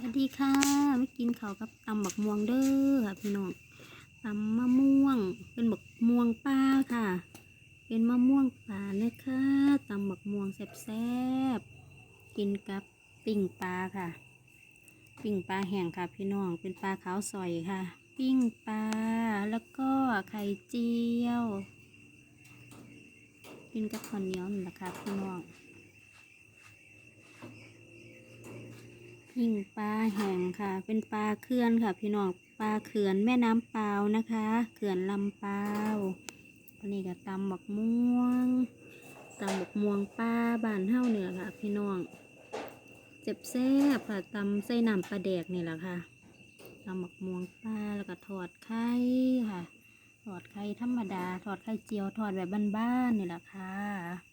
สวัสดีค่ะไม่กินข้าวกับตำบักม่วงเด้อค่ะพี่น้องตำมะม่วง เป็นบักม่วงป้าค่ะ เป็นมะม่วงป่านะคะตำบักม่วงแซ่บๆกินกับปิ้งปลาค่ะ ปิ้งปลาแห้งค่ะพี่น้องเป็นปลาขาวสอยค่ะ ปิ้งปลาแล้วก็ไข่เจียว กินกับข้าวเหนียวนี่แหละค่ะพี่น้อง หิ่งปลาแห้งค่ะ เป็นปลาเขื่อนค่ะ พี่น้องปลาเขื่อนแม่น้ำเปล่านะคะเขื่อนลำเปล่าอันนี้ก็ตำบักม่วงตำบักม่วงปลาบ้านเฮ้าเหนือค่ะ พี่น้องเจ็บแซ่บค่ะตำใส่น้ำปลาแดกนี่แหละค่ะตำบักม่วงปลาแล้วก็ทอดไข่ค่ะทอดไข่ธรรมดาทอดไข่เจียวทอดแบบบ้านๆนี่แหละค่ะ